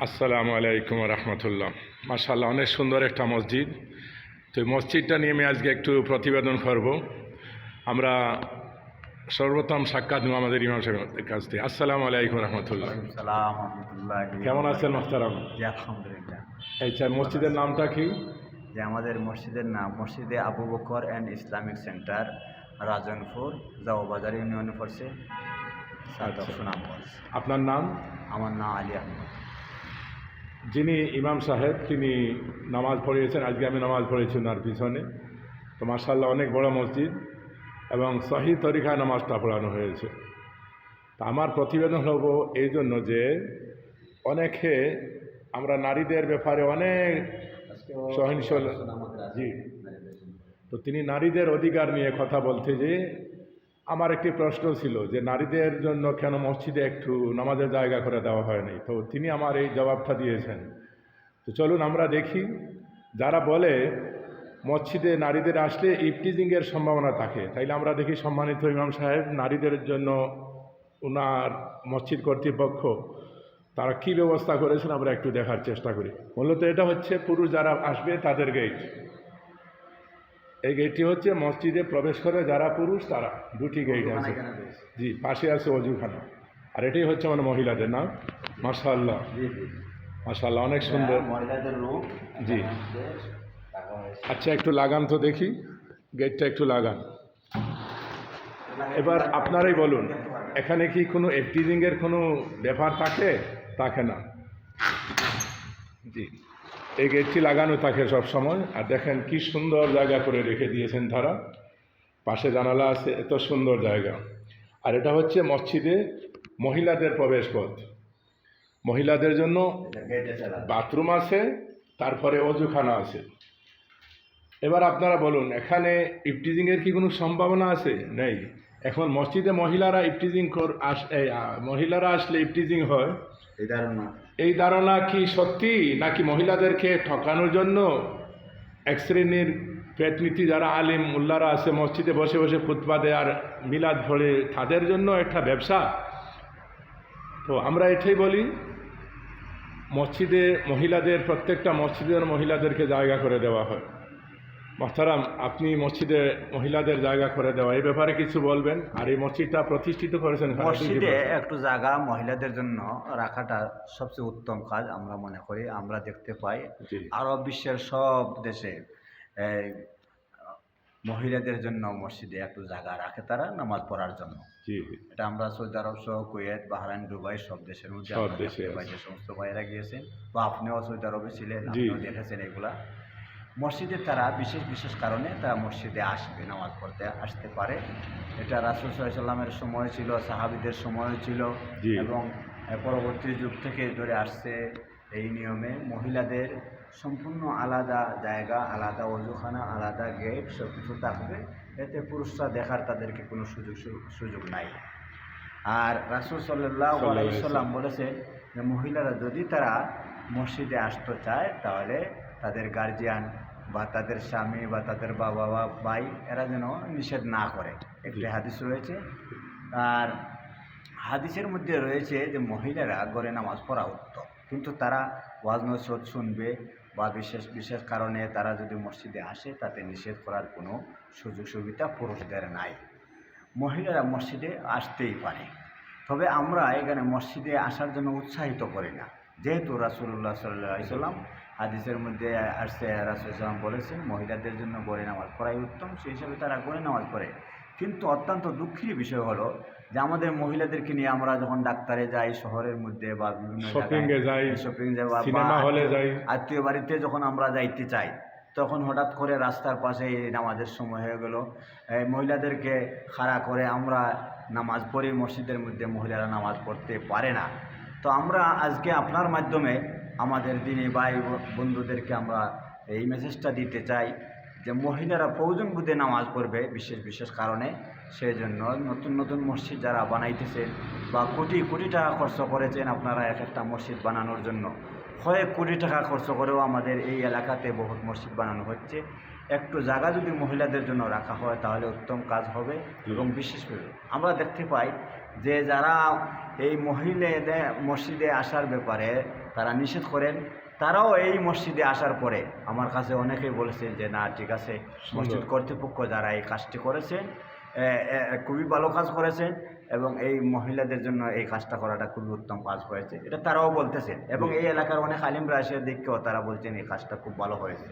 আসসালামু আলাইকুম রহমতুল্লাহ। মাশাল্লাহ অনেক সুন্দর একটা মসজিদ। তো এই মসজিদটা নিয়ে আমি আজকে একটু প্রতিবেদন করব। আমরা সর্বপ্রথম সাক্ষাৎ নেব আমাদের ইমাম সাহেবের কাছ থেকে। আসসালামু আলাইকুম রহমতুল্লাহ। কেমন আছেন আলহামদুলিল্লাহ। এই মসজিদের নামটা কি? যে আমাদের মসজিদের নাম মসজিদে Abu Bakr and Islamic centre Rajanpur Jaobazar union পড়ছে। আচ্ছা। আপনার নাম? আমার নাম আলী আহমদ। যিনি ইমাম সাহেব, তিনি নামাজ পড়িয়েছেন। আজকে আমি নামাজ পড়েছি ওনার পিছনে। তো মার্শাল্লাহ অনেক বড় মসজিদ এবং সহি তরিকায় নামাজটা পড়ানো হয়েছে। তা আমার প্রতিবেদন হব এই জন্য যে, অনেকে আমরা নারীদের ব্যাপারে অনেক সহিংস জি। তো তিনি নারীদের অধিকার নিয়ে কথা বলতে যে আমার একটি প্রশ্ন ছিল যে নারীদের জন্য কেন মসজিদে একটু নামাজের জায়গা করে দেওয়া হয়নি? তো তিনি আমার এই জবাবটা দিয়েছেন। তো চলুন আমরা দেখি, যারা বলে মসজিদে নারীদের আসলে ইফটিজিংয়ের সম্ভাবনা থাকে, তাইলে আমরা দেখি সম্মানিত ইমাম সাহেব নারীদের জন্য ওনার মসজিদ কর্তৃপক্ষ তারা কি ব্যবস্থা করেছেন, আমরা একটু দেখার চেষ্টা করি। মূলত এটা হচ্ছে পুরুষ যারা আসবে তাদের গেট এই গেটটি হচ্ছে মসজিদে প্রবেশ করে যারা পুরুষ তারা। দুটি গেট আছে। জি পাশে আছে অজুখানা। আর এটাই হচ্ছে মানে মহিলাদের নাম। মাশাল্লাহ জি মাশাল্লাহ অনেক সুন্দর। জি। আচ্ছা একটু লাগান তো দেখি। গেটটা একটু লাগান। এবার আপনারাই বলুন এখানে কি কোনো এফটিজিংয়ের কোনো ব্যাপার থাকে? থাকে না। জি। এই গেটটি লাগানো থাকে সব সময় আর দেখেন কি সুন্দর জায়গা করে রেখে দিয়েছেন তারা। পাশে জানালা আছে, এত সুন্দর জায়গা। আর এটা হচ্ছে মসজিদে মহিলাদের প্রবেশ পথ মহিলাদের জন্য বাথরুম আছে, তারপরে অজুখানা আছে। এবার আপনারা বলুন, এখানে ইফটিজিংয়ের কি কোনো সম্ভাবনা আছে? নেই। এখন মসজিদে মহিলারা ইফটিজিং মহিলারা আসলে ইফটিজিং হয়। এই ধারণা। এই ধারণা কি সত্যি নাকি মহিলাদেরকে ঠকানোর জন্য? এক শ্রেণির পেটনীতি যারা আলিম উল্লারা আছে, মসজিদে বসে বসে ফুটপা আর মিলাদ ভরে তাদের জন্য একটা ব্যবসা? তো আমরা এটাই বলি, মসজিদে মহিলাদের, প্রত্যেকটা মসজিদের মহিলাদেরকে জায়গা করে দেওয়া হয়। মহতারাম আপনি মসজিদে মহিলাদের জায়গা করে দেওয়া এই ব্যাপারে কিছু বলবেন? আর এই মসজিদটা প্রতিষ্ঠিত করেছেন মসজিদে। একটু জায়গা মহিলাদের জন্য রাখাটা সবচেয়ে উত্তম কাজ আমরা মনে করি আমরা দেখতে পাই। আরব বিশ্বের সব দেশে এই, মহিলাদের জন্য মসজিদে একটু জায়গা রাখে তারা নামাজ পড়ার জন্য। এটা আমরা সৌদি আরব সহ কুয়েত বাহরাইন দুবাই সব দেশের মধ্যে। যে সমস্ত ভাইয়েরা গিয়েছেন। বা আপনিও সৌদি আরবে ছিলেন আপনিও দেখেছেন এগুলা। মসজিদে তারা বিশেষ বিশেষ কারণে তারা মসজিদে আসবে নামাজ পড়তে আসতে পারে। এটা রাসুল সাল্লামের সময় ছিল সাহাবিদের সময় ছিল এবং পরবর্তী যুগ থেকে ধরে আসছে এই নিয়মে। মহিলাদের সম্পূর্ণ আলাদা জায়গা আলাদা অজুখানা আলাদা গেট সব কিছু থাকবে। এতে পুরুষরা দেখার তাদেরকে কোনো সুযোগ সুযোগ নাই। আর রাসুল সাল্লাহ সাল্লাল্লাহু সাল্লাম বলেছে যে মহিলারা যদি তারা মসজিদে আসতে চায় তাহলে তাদের গার্জিয়ান বা তাদের স্বামী বা তাদের বাবা বা ভাই এরা যেন নিষেধ না করে। একটি হাদিস রয়েছে। আর হাদিসের মধ্যে রয়েছে যে মহিলারা গড়ে নামাজ পড়া উত্তম। কিন্তু তারা ওয়াজ নসরত শুনবে বা বিশেষ বিশেষ কারণে তারা যদি মসজিদে আসে তাতে নিষেধ করার কোনো সুযোগ সুবিধা পুরুষদের নাই। মহিলারা মসজিদে আসতেই পারে। তবে আমরা এখানে মসজিদে আসার জন্য উৎসাহিত করি না। যেহেতু রাসুল্লাহ সাল্লাহ সাল্লাম হাদিসের মধ্যে আসছে রাসুলাম বলেছেন মহিলাদের জন্য গড়ে নামাজ পড়াই উত্তম সেই হিসাবে তারা গড়ে নামাজ পড়ে। কিন্তু অত্যন্ত দুঃখের বিষয় হলো যে আমাদের মহিলাদেরকে নিয়ে আমরা যখন ডাক্তারে যাই শহরের মধ্যে বা বিভিন্ন শপিংয়ে যাই, শপিং সিনেমা হলে আত্মীয়- যাই। আত্মীয় বাড়িতে যখন আমরা যাইতে চাই তখন হঠাৎ করে রাস্তার পাশে এই নামাজের সময় হয়ে গেল। এই মহিলাদেরকে খাড়া করে আমরা নামাজ পড়ি মসজিদের মধ্যে মহিলারা নামাজ পড়তে পারে না। তো আমরা আজকে আপনার মাধ্যমে আমাদের দিনে ভাই বন্ধুদেরকে আমরা এই মেসেজটা দিতে চাই যে মহিলারা প্রয়োজন বুধে নামাজ পড়বে, বিশেষ বিশেষ কারণে। সেই জন্য নতুন নতুন মসজিদ যারা বানাইতেছেন বা কোটি কোটি টাকা খরচ করেছেন আপনারা এক একটা মসজিদ বানানোর জন্য। কয়েক কোটি টাকা খরচ করেও আমাদের এই এলাকাতে বহুত মসজিদ বানানো হচ্ছে। একটু জায়গা যদি মহিলাদের জন্য রাখা হয় তাহলে উত্তম কাজ হবে এবং বিশেষ করে আমরা দেখতে পাই যে যারা এই মহিলাদের মসজিদে আসার ব্যাপারে তারা নিষেধ করেন তারাও এই মসজিদে আসার পরে আমার কাছে অনেকেই বলেছেন যে না ঠিক আছে মসজিদ কর্তৃপক্ষ যারা এই কাজটি করেছে খুবই ভালো কাজ করেছেন এবং এই মহিলাদের জন্য এই কাজটা করাটা খুবই উত্তম কাজ হয়েছে। এটা তারাও বলতেছেন এবং এই এলাকার অনেক আলিমরা এসে দেখেও তারা বলছেন এই কাজটা খুব ভালো হয়েছে।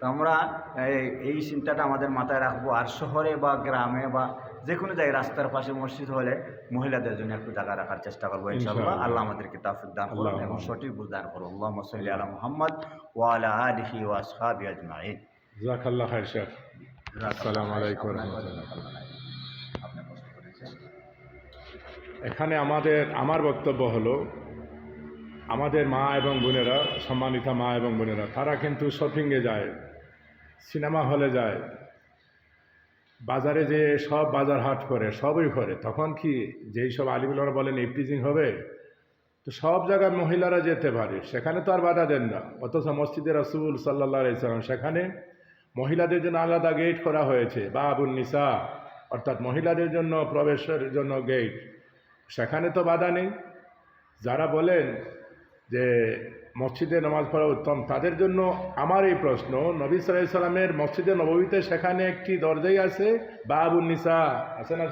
তো আমরা এই- চিন্তাটা আমাদের মাথায় রাখব। আর শহরে বা গ্রামে বা যে কোনো জায়গায় রাস্তার পাশে মসজিদ হলে মহিলাদের জন্য একটু জায়গা রাখার চেষ্টা করব ইনশাআল্লাহ। আল্লাহ আমাদেরকে তাফিক দান করুন এবং সঠিক বুঝ দান করুন। আল্লাহ মসল্লি আলা মোহাম্মদ ওয়ালা আলিহি ওয়াসহাবি আজমাইন। জাকাল্লাহ খাই শেখ। আসসালামু আলাইকুম রহমতুল্লাহ। এখানে আমাদের আমার বক্তব্য হলো আমাদের মা এবং বোনেরা সম্মানিতা মা এবং বোনেরা তারা কিন্তু শপিংয়ে যায়। সিনেমা হলে যায়, বাজারে যে সব বাজার হাট করে, সবই করে, তখন কি যেই সব আলিমুল্লারা বলেন ইফটিজিং হবে? তো সব জায়গায় মহিলারা যেতে পারে, সেখানে তো আর বাধা দেন না। অথচ মসজিদে রসুল সাল্লাহ ইসলাম সেখানে মহিলাদের জন্য আলাদা গেট করা হয়েছে বাবুল নিসা, অর্থাৎ মহিলাদের জন্য, প্রবেশের জন্য গেট সেখানে তো বাধা নেই। যারা বলেন যে মসজিদে নামাজ পড়া উত্তম। তাদের জন্য আমার এই প্রশ্ন নবী সাল্লাহ সাল্লামের মসজিদে নবমীতে সেখানে একটি দরজাই আছে? বাবুল নিসা। আছে না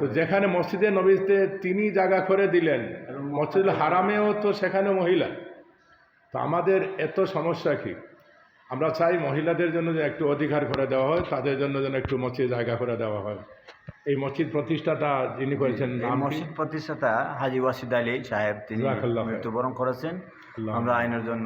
তো যেখানে মসজিদে নবীতে তিনি জায়গা করে দিলেন মসজিদ হারামেও তো সেখানে মহিলা। তো আমাদের এত সমস্যা কি? আমরা চাই মহিলাদের জন্য যে একটু অধিকার করে দেওয়া হয় তাদের জন্য যেন একটু মসজিদে জায়গা করে দেওয়া হয়। এই মসজিদ প্রতিষ্ঠাটা যিনি করেছেন? মসজিদ প্রতিষ্ঠাতা হাজি ওয়াসিদ আলী সাহেব তিনি মৃত্যুবরণ করেছেন। আমরা আইনের জন্য